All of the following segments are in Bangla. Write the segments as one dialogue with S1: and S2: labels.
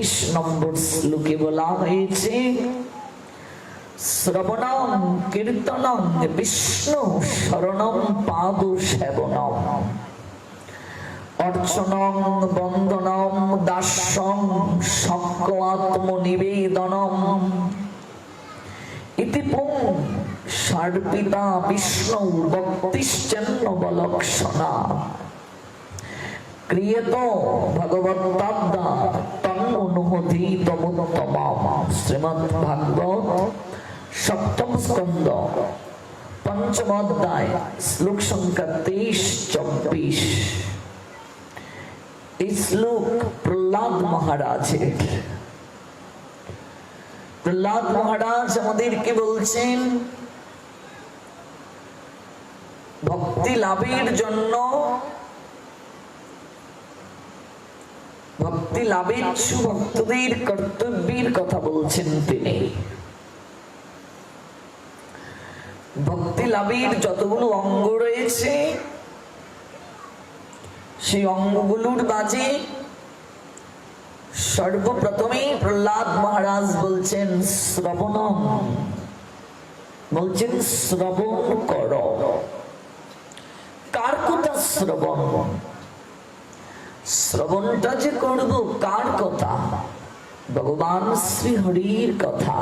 S1: চব্বিশ নম্বর শ্লোকে বলা হয়েছে, শ্রবণম কীর্তনম বিষ্ণু শরণম পাদ সেবনম। বন্দনম দাস্যং সক্য আত্মনিবেদনম ইতি পুং সার্পিতা বিষ্ণু ভক্তিশ্চন্ন বলক্ষণা। ক্রিয়েত ভগবত্তাদ্দা তন্নুহতি তমোত্তমাম শ্রীমদ্ ভাগবত সপ্তম স্কন্দ পঞ্চমাধ্যায় শ্লোক সংখ্যা তেইশ চব্বিশ শ্লোক প্রহ্লাদ মহারাজের প্রহ্লাদ মহারাজ আমাদেরকে বলছেন ভক্তি লাভের জন্য ভক্তি লাভেচ্ছু ভক্তদের কর্তব্যের কথা বলছেন তিনি। ভক্তি লাভের যতগুলো অঙ্গ রয়েছে, সেই অঙ্গগুলোর মাঝে সর্বপ্রথমেই প্রহ্লাদ মহারাজ বলছেন, শ্রবণম। বলছেন, শ্রবণ কর। কার কথা শ্রবণ? শ্রবণটা যে করব কার কথা? ভগবান শ্রী হরির কথা।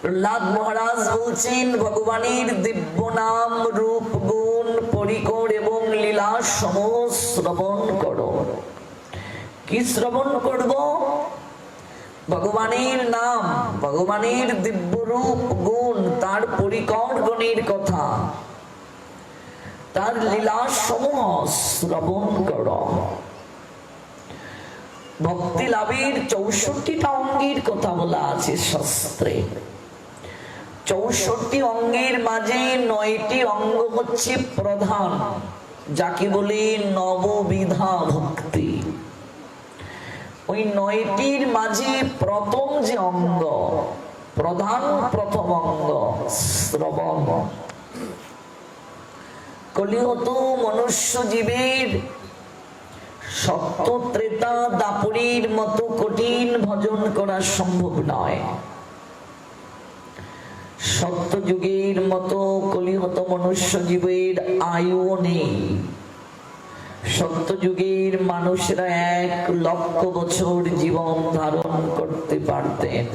S1: প্রহ্লাদ মহারাজ বলছেন, ভগবানের দিব্য নাম রূপ, গুণ, পরিকর এবং লীলা সম শ্রবণ করো। কি শ্রবণ করব? ভগবানের নাম, ভগবানের দিব্য রূপ গুণ, তার পরিকর, গুণের কথা। তার লীলা সমূহ শ্রবণ কর। ভক্তি লাভের চৌষট্টিটা অঙ্গের কথা বলা আছে শাস্ত্রে। চৌষট্টি অঙ্গের মাঝে নয়টি অঙ্গ হচ্ছে প্রধান, যাকে বলে নববিধা ভক্তি। ওই নয়টির মাঝে প্রথম যে অঙ্গ, প্রধান প্রথম অঙ্গ, শ্রবণ। কলিহত মনুষ্য জীবের। সত্য ত্রেতা মতো কঠিন ভজন করা সম্ভব নয়। সত্য যুগের মতো কলিহত মনুষ্য জীবের আয়ু নেই। সত্য যুগের মানুষরা এক লক্ষ বছর জীবন ধারণ করতে পারতেন।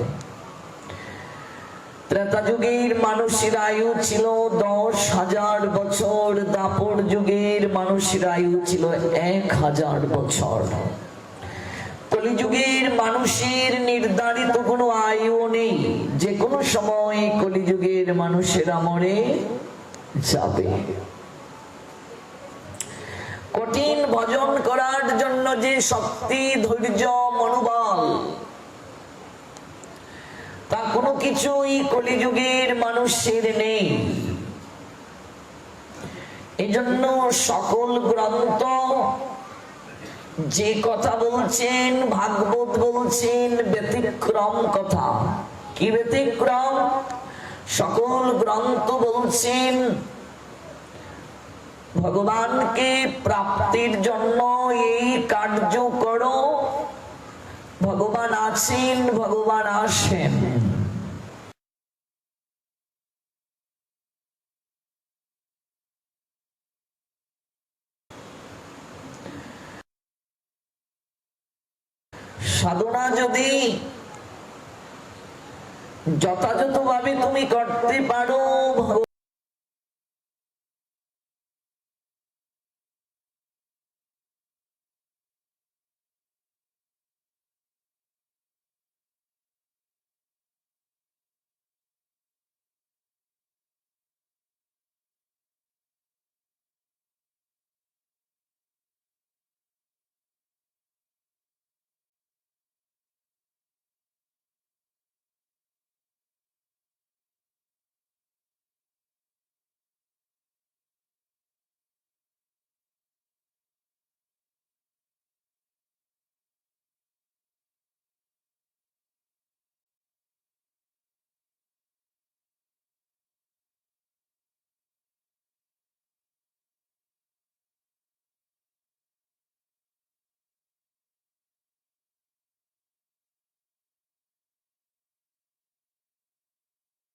S1: ত্রেতা যুগের মানুষের আয়ু ছিল দশ হাজার বছর, দাপর যুগের মানুষের আয়ু ছিল এক হাজার বছর। কলিযুগের মানুষের নির্ধারিত কোনো আয়ু নেই। যে কোনো সময় কলিযুগের মানুষেরা মরে যাবে। কঠিন ভজন করার জন্য যে শক্তি, ধৈর্য, মনোবল তা কোনো কিছুই কলিযুগের মানুষের নেই। এজন্য সকল গ্রন্থ যে কথা বলছেন, ভাগবত বলছেন, ব্যতিক্রম কথা। কি ব্যতিক্রম? সকল গ্রন্থ বলছেন, ভগবানকে প্রাপ্তির জন্য এই কার্য করো। ভগবান আছেন ভগবান আসেন। সাধনা যদি যথাযথভাবে তুমি করতে পারো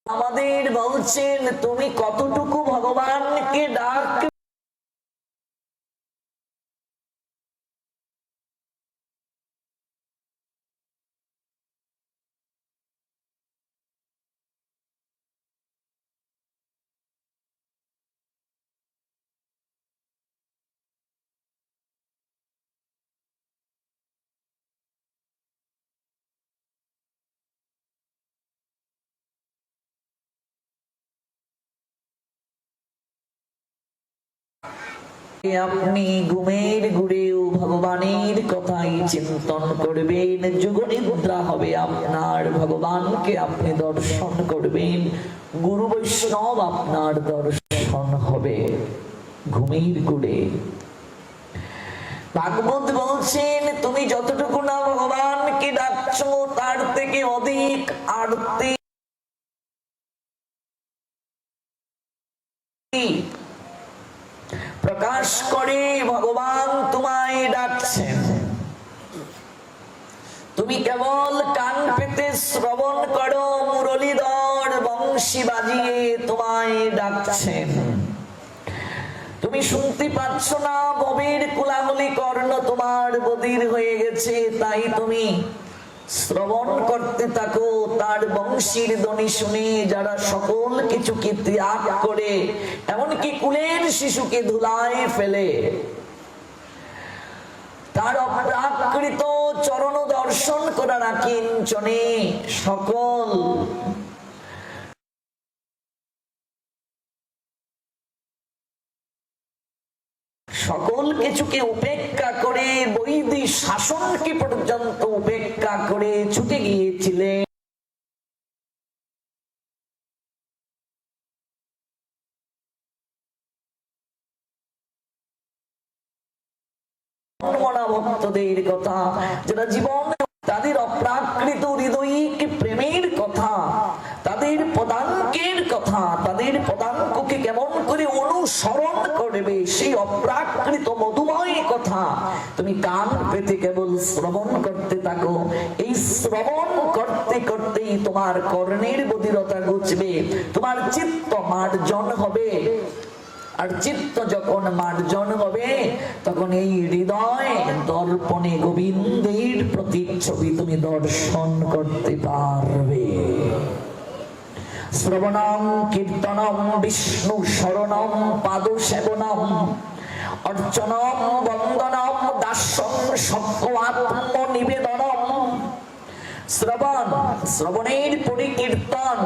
S1: আমাদের বলছেন তুমি কতটুকু ভগবানকে ডাক আপনি ঘুমের ঘুরেও ভগবানের কথাই চিন্তন করবেন। যুগ নিদ্রা হবে আপনার ভগবানকে আপনি দর্শন করবেন। গুরু বৈষ্ণব আপনার দর্শন হবে ঘুমের ঘুরে। ভাগবত বলছেন, তুমি যতটুকু না ভগবানকে ডাকছো, তার থেকে অধিক আরতি প্রকাশ করে ভগবান তোমায় ডাকছেন। তুমি কেবল কান পেতে শ্রবণ করো, মুরলীধর বংশী বাজিয়ে তোমায় ডাকছেন। তুমি শুনতে পাচ্ছ না ববের কুলাগুলি কর্ণ তোমার বদির হয়ে গেছে, তাই তুমি শ্রবণ করতে থাকো, তার বংশীর ধ্বনি শুনে যারা সকল কিছুকে ত্যাগ করে, এমনকি কুলের শিশুকে ধুলায় ফেলে। তার অপ্রাকৃত চরণ দর্শন করার কিঞ্চনে সকল সকল কিছুকে উপেক্ষা করে বৈদিক শাসনকে পর্যন্ত উপেক্ষা করে ছুটে গিয়েছিলেন কথা, যারা জীবন তাদের অপ্রাকৃত হৃদয়িক প্রেমের কথা তাদের পদাঙ্কের কথা, তাদের পদাঙ্ককে কেমন করে অনুসরণ করবে সেই অপ্রাকৃত মধুময় কথা, তুমি কান পেতে কেবল শ্রবণ করতে থাকো। এই শ্রবণ করতে করতেই তোমার কর্ণের বধিরতা ঘুচবে, তোমার চিত্ত মার্জন হবে। আর চিত্ত যখন মার্জন হবে, তখন এই হৃদয় দর্পণে গোবিন্দের প্রতিচ্ছবি তুমি দর্শন করতে পারবে। শ্রবণম, কীর্তনম, বিষ্ণু শরণম পাদ সেবনম অর্চনম, বন্দনম, দাসম সত্য নিবেদনম শ্রবণ, শ্রবণের পরিকীর্তন,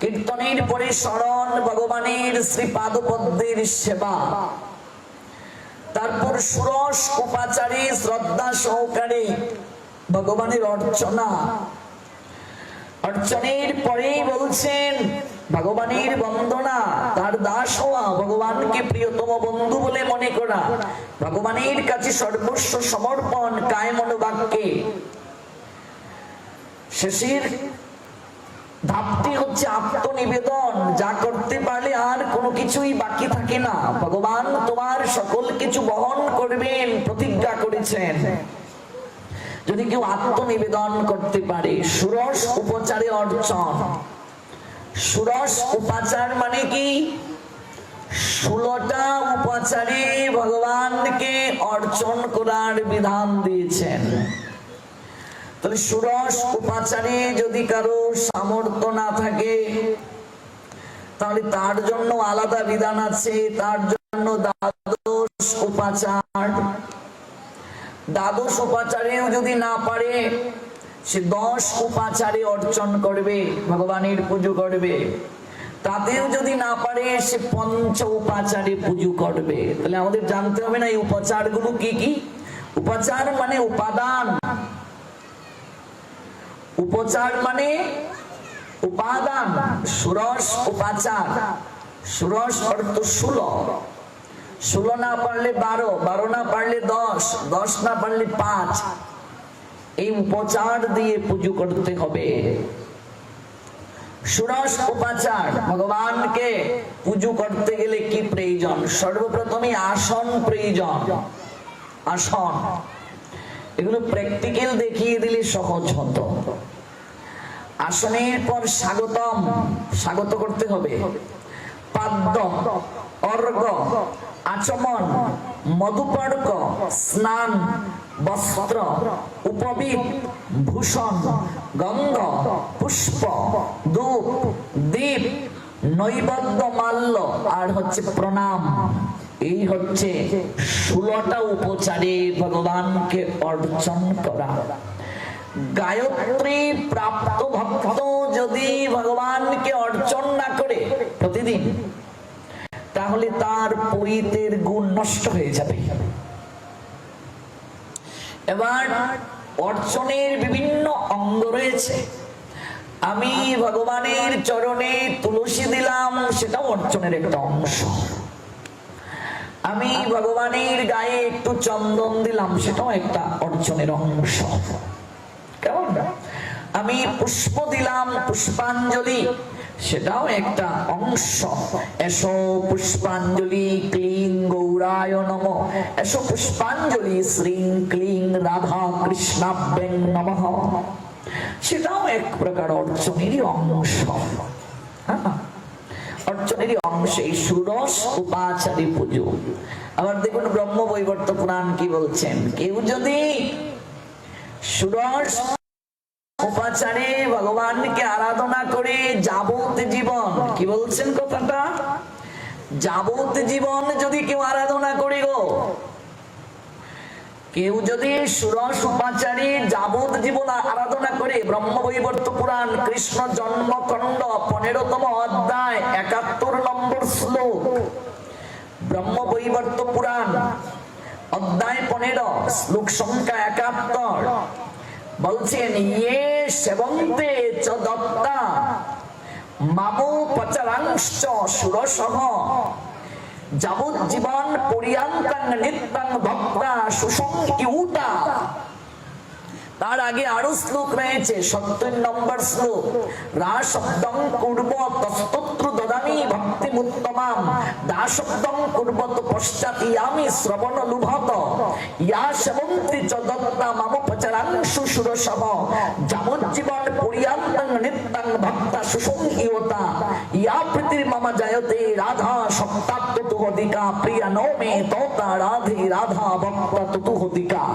S1: কীর্তনের পরে স্মরণ ভগবানের শ্রীপাদ পদ্মের সেবা। তারপর সুরস, উপাচারে শ্রদ্ধা সহকারে ভগবানের অর্চনা। অর্চনের পরেই বলছেন, ভগবানের বন্দনা, তার দাস হওয়া ভগবানকে প্রিয়তম বন্ধু বলে মনে করা। ভগবানের কাছে সর্বস্ব সমর্পণ কায় মনোবাক্যে শেষের ধাপটি হচ্ছে আত্মনিবেদন। যা করতে পারলে আর কোনো কিছুই বাকি থাকে না। ভগবান তোমার সকল কিছু বহন করবেন, প্রতিজ্ঞা করেছেন। যদি কেউ আত্মনিবেদন করতে পারে, সুরস উপচারে অর্চন। সুরস উপাচার মানে কি? ষোলোটা উপাচারে ভগবানকে অর্চন করার বিধান দিয়েছেন। তাহলে ষোড়শ উপাচারে যদি কারও সামর্থ্য না থাকে, তাহলে তার জন্য আলাদা বিধান আছে, তার জন্য দ্বাদশ উপাচার দ্বাদশ উপাচারেও যদি না পারে, সে দশ উপাচারে অর্চন করবে, ভগবানের পুজো করবে। তাতেও যদি না পারে, সে পঞ্চ উপাচারে পুজো করবে। তাহলে আমাদের জানতে হবে না, এই উপাচারগুলো কি কি? উপাচার মানে উপাদান। উপচার মানে উপাদান, সুরস উপাচার। সুরস অর্থ ষোলো ষোলো না পারলে বারো বারো না পারলে দশ দশ না পারলে পাঁচ। এই উপচার দিয়ে পুজো করতে হবে। সুরস উপাচার, ভগবানকে পুজো করতে গেলে কি প্রয়োজন? সর্বপ্রথমে আসন প্রয়োজন। আসন। এগুলো প্র্যাকটিক্যাল দেখিয়ে দিলে সহজ হতো। আসনের পর স্বাগতম। স্বাগত করতে হবে। পাদ্য অর্ঘ আচমন, মধুপর্ক, স্নান, বস্ত্র উপবিত ভূষণ, গঙ্গ, পুষ্প দীপ, নৈবদ্য মাল্য আর হচ্ছে প্রণাম। এই হচ্ছে ষোলোটা উপচারে ভগবানকে অর্চন করা। গায়ত্রী প্রাপ্ত ভক্ত যদি ভগবানকে অর্চন না করে প্রতিদিন তাহলে তার পরিতের গুণ নষ্ট হয়ে যাবে। এবার অর্চনের বিভিন্ন অঙ্গ রয়েছে। আমি ভগবানের চরণে তুলসী দিলাম, সেটাও অর্চনের একটা অংশ। আমি ভগবানের গায়ে একটু চন্দন দিলাম, সেটাও একটা অর্চনের অংশ। কেমন আমি পুষ্প দিলাম, পুষ্পাঞ্জলি। সেটাও একটা অংশ। এসো পুষ্পাঞ্জলি ক্লিং গৌরায় নম। এসো পুষ্পাঞ্জলি শ্রীং ক্লিং রাধা কৃষ্ণাব্যং নমঃ। সেটাও এক প্রকার অর্চনেরই অংশ। হ্যাঁ। অর্চনেরই অংশ এই সুরস উপাচারী পুজো। আবার দেখুন ব্রহ্ম বৈবর্ত পুরাণ কি বলছেন? কেউ যদি সুরস উপাচারে ভগবানকে আরাধনা করে যাবত জীবন। কি বলছেন কথাটা? যাবত জীবন যদি কেউ আরাধনা করে গো। কেউ যদি সুরস উপাচারী যাবত জীবন আরাধনা করে ব্রহ্ম বৈবর্ত পুরাণ, কৃষ্ণ জন্মকণ্ড পনেরোতম অধ্যায়, একাত্তর নম্বর শ্লোক। ব্রহ্ম বৈবর্ত পুরাণ, অধ্যায় পনেরো, শ্লোক সংখ্যা একাত্তর। বলছেন ইয়ে সেবন্তে চ দত্তা, মামো পচরাংশ সুরসহ, যাবজ্জীবন পরিয়ান্তাং নিত্যাং ভক্তা সুসংকিউতা তার আগে আরও শ্লোক রয়েছে, সত্তর নম্বর শ্লোক। রাশব্দং কুর্ব তস্তত্র দদামি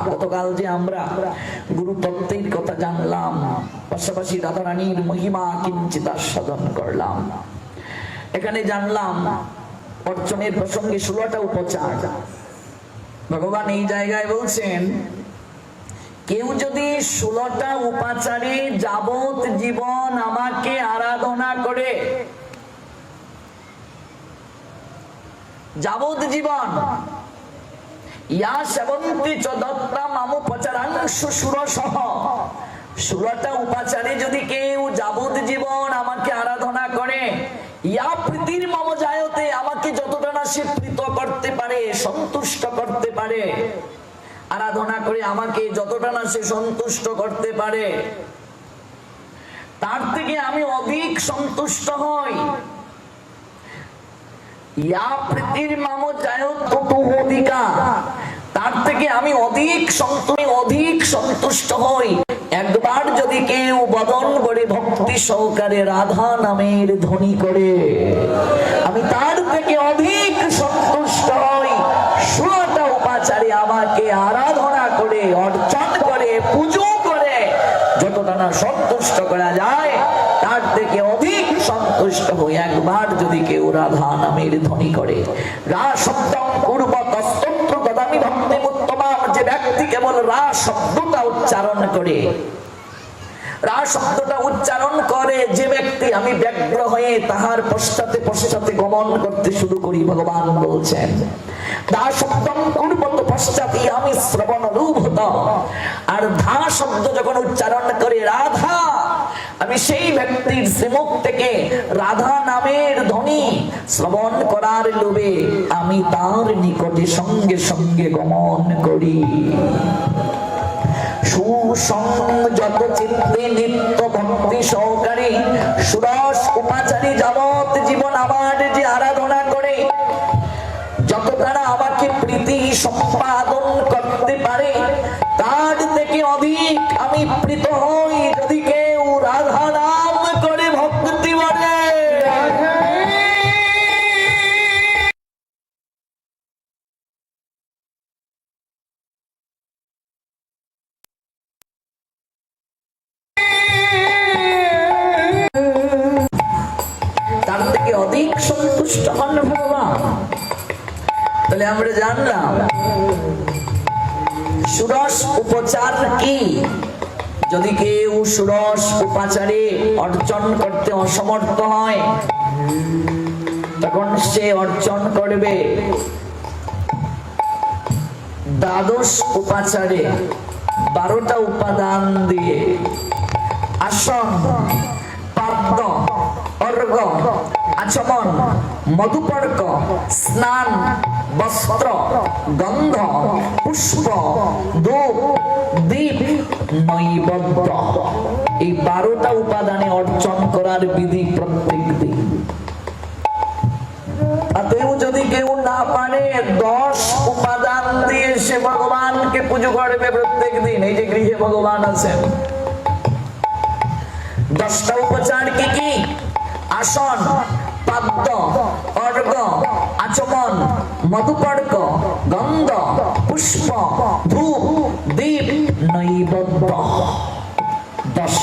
S1: গতকাল যে আমরা গুরু তত্ত্বের কথা জানলাম পাশাপাশি রাধা রানীর মহিমা কিঞ্চিত আস্বাদন করলাম। এখানে জানলাম, অর্চনের প্রসঙ্গে ষোলোটা উপচার। ভগবান এই জায়গায় বলছেন, কেউ যদি ষোলোটা উপাচারে যাবত জীবন আমাকে আরাধনা করে যাবত জীবন, ইয়া সেবন্তি চ দত্তা মামু পচারাংশ সুরসহ। ষোলোটা উপাচারে যদি কেউ যাবত জীবন আমাকে আরাধনা করে আমাকে যতটা না সে প্রীত করতে পারে, সন্তুষ্ট করতে পারে, আরাধনা করে আমাকে যতটা না সে সন্তুষ্ট করতে পারে, তার থেকে আমি অধিক সন্তুষ্ট হই। তার থেকে আমি অধিক অধিক সন্তুষ্ট হই। একবার যদি কেউ বদন সহকারে রাধা নামের ধ্বনি করে। আমি তার থেকে অধিক সন্তুষ্ট হই। ষোলোটা উপাচারে আমাকে আরাধনা করে, অর্চন করে, পুজো করে। যতটা না সন্তুষ্ট করা যায়, তার থেকে অধিক সন্তুষ্ট হয়ে একবার যদি কেউ রাধা নামের ধ্বনি করে রা শব্দম পূর্ব তস্তন্ত্র দদামি ভক্তি যে ব্যক্তি কেবল রা শব্দটা উচ্চারণ করে রা শব্দটা উচ্চারণ করে, যে ব্যক্তি আমি ব্যগ্র হয়ে তাহার পশ্চাতে পশ্চাতে গমন করতে শুরু করি, ভগবান বলছেন আমি আর ধা শব্দ যখন উচ্চারণ করে রাধা, আমি সেই ব্যক্তির শ্রীমুখ থেকে রাধা নামের ধ্বনি শ্রবণ করার লোভে আমি তার নিকটে সঙ্গে সঙ্গে গমন করি। সুসংযত চিত্তে নিত্য ভক্তি সহকারে সুরস উপাচারী যাবত জীবন আমার যে আরাধনা করে, যত তারা আমাকে প্রীতি সম্পাদন করতে পারে, তার থেকে অধিক আমি প্রীত হই যদি কেউ রাধা নাম উপচার কি? যদি কেউ সুরস উপাচারে অর্জন করতে অসমর্থ হয়, তখন সে অর্জন করবে। দ্বাদশ উপাচারে বারোটা উপাদান দিয়ে আসন, পাদ্য অর্ঘ আচমন, মধুপর্ক, স্নান বস্ত্র, গন্ধ, পুষ্প দীপ নৈবদ্য। এই বারোটা উপাদানে অর্জন করার বিধি প্রত্যেক দিন। অতএব যদি কেউ না পারে, দশ উপাদান দিয়ে সে ভগবানকে পুজো করবে প্রত্যেক দিন। এই যে গৃহে ভগবান আছেন। দশটা উপচার কি কি? আসন, পাদ্য অর্ঘ আচমন মধুপর্ক গন্ধ, পুষ্প, ধূপ, দীপ, নৈবদ্য। দশ।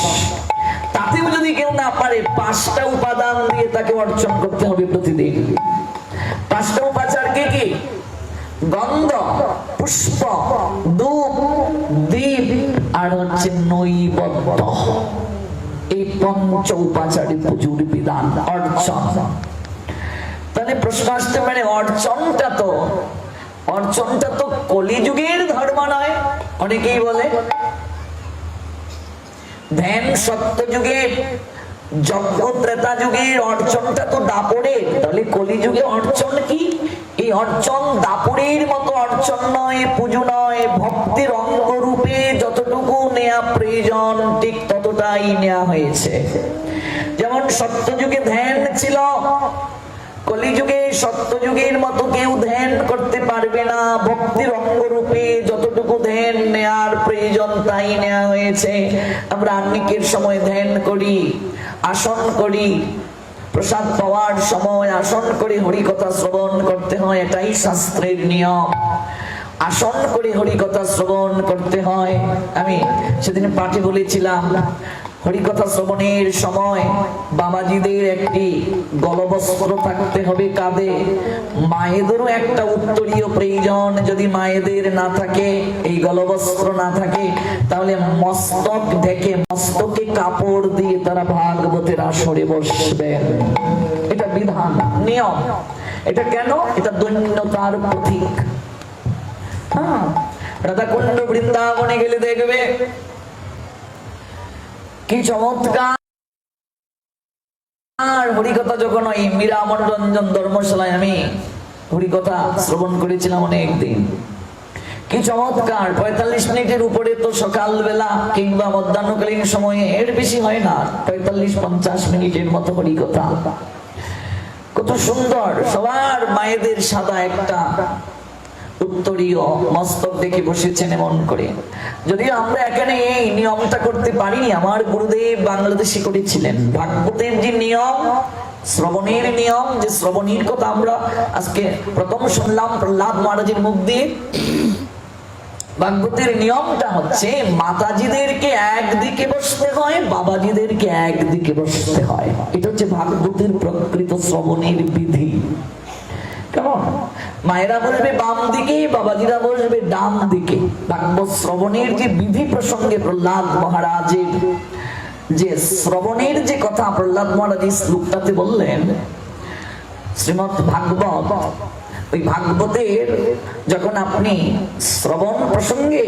S1: তাতেও যদি কেউ না পারে, পাঁচটা উপাদান দিয়ে তাকে অর্জন করতে হবে প্রতিদিন। পাঁচটা উপাচার কি কি? গন্ধ, পুষ্প, ধূপ, দীপ, আর হচ্ছে নৈবদ্য। এই পঞ্চ উপাচারী পুজোর বিধান, অর্চন। তাহলে প্রশ্ন আসতে পারে, অর্চনটা তো অর্চনটা তো কলিযুগের ধর্ম নয়, অনেকেই বলে। ধ্যান সত্য যুগের যজ্ঞ যুগের অর্চনটা তো দাপড়ের। তাহলে কলিযুগে অর্চন কি? এই অর্চন দাপড়ের মতো অর্চন নয়, পুজো নয় ভক্তির অঙ্গ রূপে যতটুকু নেয়া প্রয়োজন, ঠিক ততটাই নেওয়া হয়েছে। যেমন সত্যযুগে ধ্যান ছিল কলিযুগে, সত্যযুগের মতো কেউ ধ্যান করতে পারবে না। ভক্তির অঙ্গরূপে যতটুকু ধ্যান নেয়ার প্রয়োজন তাই নেওয়া হয়েছে। আমরা আন্নিকের সময় ধ্যান করি, আসন করি, প্রসাদ পাওয়ার সময় আসন করে হরিকথা শ্রবণ করতে হয়, এটাই শাস্ত্রের নিয়ম। আসন করে হরিকথা শ্রবণ করতে হয়। আমি সেদিন পাঠে বলেছিলাম হরিকথা শ্রবণের সময় বাবাজিদের একটি গলবস্ত্র থাকতে হবে কাঁধে। মায়েদেরও একটা উত্তরীয় প্রয়োজন, যদি মায়েদের না থাকে, এই গলবস্ত্র না থাকে, তাহলে মস্তক ঢেকে, মস্তকে কাপড় দিয়ে তারা ভাগবতের আসরে বসবেন। এটা বিধান, নিয়ম। এটা কেন? এটা দৈন্যতার প্রতীক। হ্যাঁ রাধাকুণ্ড বৃন্দাবনে গেলে দেখবে কি চমৎকার। হরিকথা যখন ওই ধর্মশালায় আমি হরিকথা শ্রবণ করেছিলাম অনেক দিন কি চমৎকার, পঁয়তাল্লিশ মিনিটের উপরে তো সকালবেলা কিংবা মধ্যাহ্নকালীন সময়ে এর বেশি হয় না, পঁয়তাল্লিশ পঞ্চাশ মিনিটের মতো হরিকথা। কত সুন্দর, সবার মায়েদের সাদা একটা উত্তরীয় মস্তক দেখে বসেছেন এমন করে। আমরা এখানে এই নিয়মটা করতে পারিনি, আমার গুরুদেব বাংলাদেশে করেছিলেন। যে নিয়ম, শ্রবণের নিয়ম, যে শ্রবণীর কথা আমরা আজকে প্রথম শুনলাম প্রহ্লাদ মহারাজের মুখ দিয়ে নিয়মটা হচ্ছে মাতাজিদেরকে একদিকে বসতে হয়, বাবাজিদেরকে একদিকে বসতে হয়। এটা হচ্ছে ভাগবতের প্রকৃত শ্রবণের বিধি। কেমন মায়েরা বসবে বাম দিকে, বাবাজিরা বসবে ডান দিকে। ভাগবত শ্রবণের যে বিধি প্রসঙ্গে প্রহ্লাদ মহারাজের যে শ্রবণের যে কথা প্রহ্লাদ মহারাজ এই শ্লোকটাতে বললেন, শ্রীমৎ ভাগবত, ওই ভাগবতের যখন আপনি শ্রবণ প্রসঙ্গে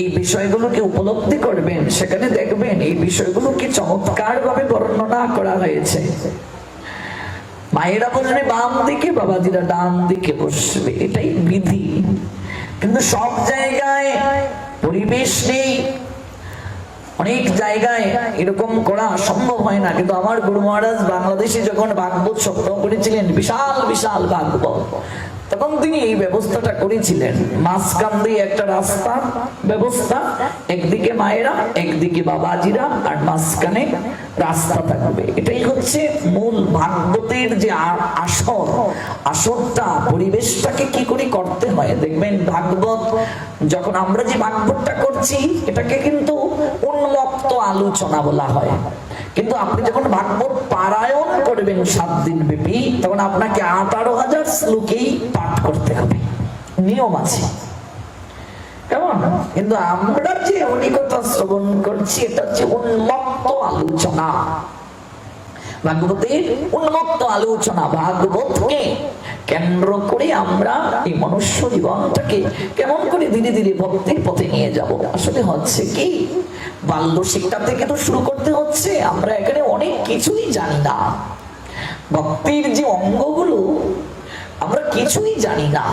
S1: এই বিষয়গুলোকে উপলব্ধি করবেন, সেখানে দেখবেন এই বিষয়গুলো কি চমৎকার ভাবে বর্ণনা করা হয়েছে। মায়েরা বসবে বাম দিকে, বাবাজিরা ডান দিকে বসবে। এটাই বিধি। কিন্তু সব জায়গায় পরিবেশ নেই। অনেক জায়গায় এরকম করা সম্ভব হয় না। কিন্তু আমার গুরু মহারাজ বাংলাদেশে যখন ভাগবত সপ্তাহ করেছিলেন, বিশাল বিশাল ভাগবত তখন তিনি এই ব্যবস্থাটা করেছিলেন। মাঝখান দিয়ে একটা রাস্তা ব্যবস্থা, একদিকে মায়েরা, একদিকে বাবাজিরা, আর মাঝখানে রাস্তা থাকবে। এটাই হচ্ছে মূল ভাগবতের যে আসর। আসরটা, পরিবেশটাকে কি করে করতে হয়? দেখবেন ভাগবত, যখন আমরা যে ভাগবতটা করছি, এটাকে কিন্তু উন্মুক্ত আলোচনা বলা হয়। কিন্তু আপনি যখন ভাগবত পারায়ণ করবেন সাত দিন ব্যাপী, তখন আপনাকে আঠারো হাজার শ্লোকেই পাঠ করতে হবে। নিয়ম আছে। কেমন? কিন্তু আমরা যে শ্রবণ করছি, এটা হচ্ছে উন্মত্ত আলোচনা। ভাগবতের আলোচনা, ভাগবতকে কেন্দ্র করে আমরা এই মনুষ্য জীবনটাকে কেমন করে ধীরে ধীরে ভক্তির পথে নিয়ে যাব? আসলে হচ্ছে কি বাল্য শিক্ষা থেকে তো শুরু করতে হচ্ছে। আমরা এখানে অনেক কিছুই জানি না। ভক্তির যে অঙ্গগুলো, আমরা কিছুই জানি না।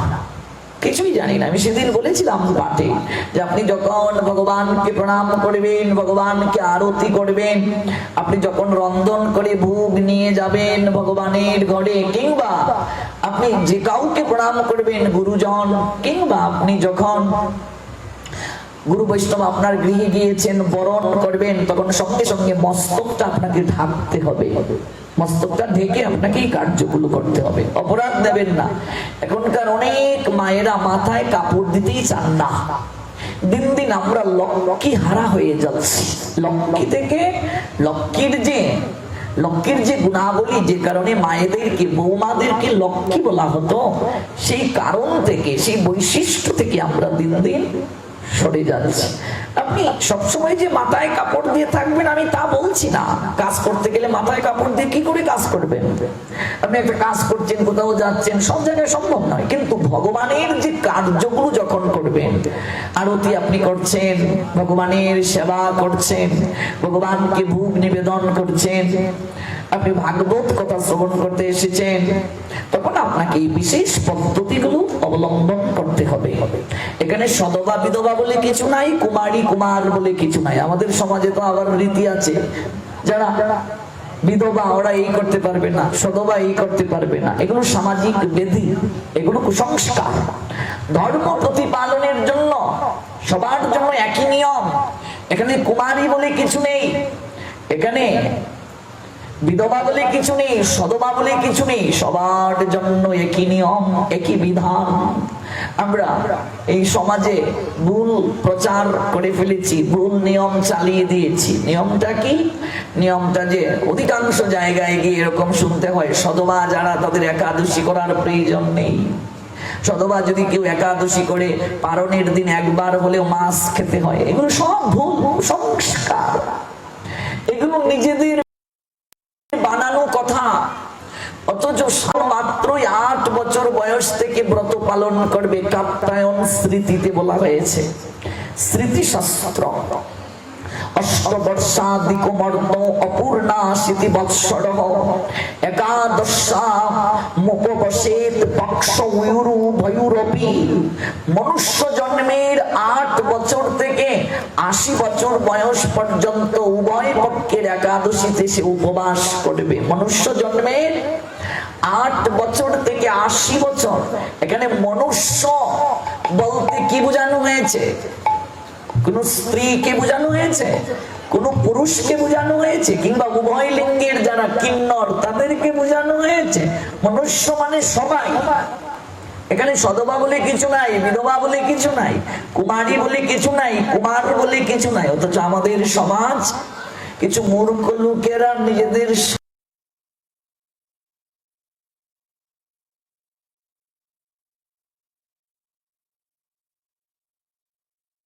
S1: কিছুই জানি না। আমি সেদিন বলেছিলাম পাঠে যে আপনি যখন ভগবানকে প্রণাম করবেন, ভগবানকে আরতি করবেন, আপনি যখন রন্ধন করে ভোগ নিয়ে যাবেন ভগবানের ঘরে, কিংবা আপনি যে কাউকে প্রণাম করবেন, গুরুজন, কিংবা আপনি যখন গুরু বৈষ্ণব আপনার গৃহে গিয়েছেন, বরণ করবেন, তখন সঙ্গে সঙ্গে মস্তকটা আপনাকে ঢাকতে হবে। মস্তকটা ঢেকে আপনাকে কার্যগুলো করতে হবে। অপরাধ দেবেন না। এখনকার অনেক মায়েরা মাথায় কাপড় দিতেই চান না। দিন দিন আমরা লক্ষ্মী হারা হয়ে যাচ্ছি। লক্ষ্মী থেকে লক্ষ্মীর যে লক্ষ্মীর যে গুণাবলী, যে কারণে মায়েদেরকে, বৌমাদেরকে লক্ষ্মী বলা হতো, সেই কারণ থেকে, সেই বৈশিষ্ট্য থেকে আমরা দিন দিন সরে যাচ্ছে। আপনি সবসময় যে মাথায় কাপড় দিয়ে থাকবেন, আমি তা বলছি না। কাজ করতে গেলে মাথায় কাপড় দিয়ে কি করে কাজ করবেন? আপনি একটা কাজ করছেন, কোথাও যাচ্ছেন, সব জায়গায় সম্ভব নয়। কিন্তু ভগবানের যে কার্যগুলো যখন করবেন, আরতি আপনি করছেন, ভগবানের সেবা করছেন, ভগবানকে ভোগ নিবেদন করছেন আপনি ভাগবত কথা শ্রবণ করতে এসেছেন, তখন আপনাকে এই বিশেষ পদ্ধতিগুলো অবলম্বন করতে হবে। এখানে সদবা বিধবা বলে কিছু নাই, কুমারী কুমার বলে কিছু নাই। আমাদের সমাজে তো আবার রীতি আছে। যারা বিধবা, ওরা এই করতে পারবে না, সদবা এই করতে পারবে না। এগুলো সামাজিক বেদি, এগুলো কুসংস্কার। ধর্ম প্রতিপালনের জন্য, সবার জন্য একই নিয়ম। এখানে কুমারী বলে কিছু নেই। এখানে বিধবা বলে কিছু নেই, সদবা বলে কিছু নেই, সবার জন্য একই নিয়ম, একই বিধান। আমরা এই সমাজে ভুল প্রচার করে ফেলেছি, ভুল নিয়ম চালিয়ে দিয়েছি। নিয়মটা কি? নিয়মটা যে অধিকাংশ জায়গায় গিয়ে এরকম শুনতে হয়, সদবা যারা তাদের একাদশী করার প্রয়োজন নেই। সদবা যদি কেউ একাদশী করে, পারণের দিন একবার হলেও মাছ খেতে হয়। এগুলো সব ভুল, সংস্কার। এগুলো নিজেদের বানানো কথা অথচ মাত্রই আট বছর বয়স থেকে ব্রত পালন করবে কাপ্তায়ন স্মৃতিতে বলা হয়েছে। স্মৃতিশাস্ত্র। মনুষ্য জন্মের আট বছর থেকে আশি বছর বয়স পর্যন্ত উভয় পক্ষের একাদশীতে সে উপবাস করবে। মনুষ্য জন্মের আট বছর থেকে আশি বছর। এখানে মনুষ্য বলতে কি বোঝানো হয়েছে? কোন স্ত্রীকে বোঝানো হয়েছে? কোন পুরুষকে বোঝানো হয়েছে? কিংবা উভয় লিঙ্গের যারা কিন্নর, তাদেরকে বোঝানো হয়েছে? মনুষ্য মানে সবাই। এখানে সদবা বলে কিছু নাই, বিধবা বলে কিছু নাই, কুমারী বলে কিছু নাই, কুমার বলে কিছু নাই, অথচ আমাদের সমাজ কিছু মূর্খ লোকেরা নিজেদের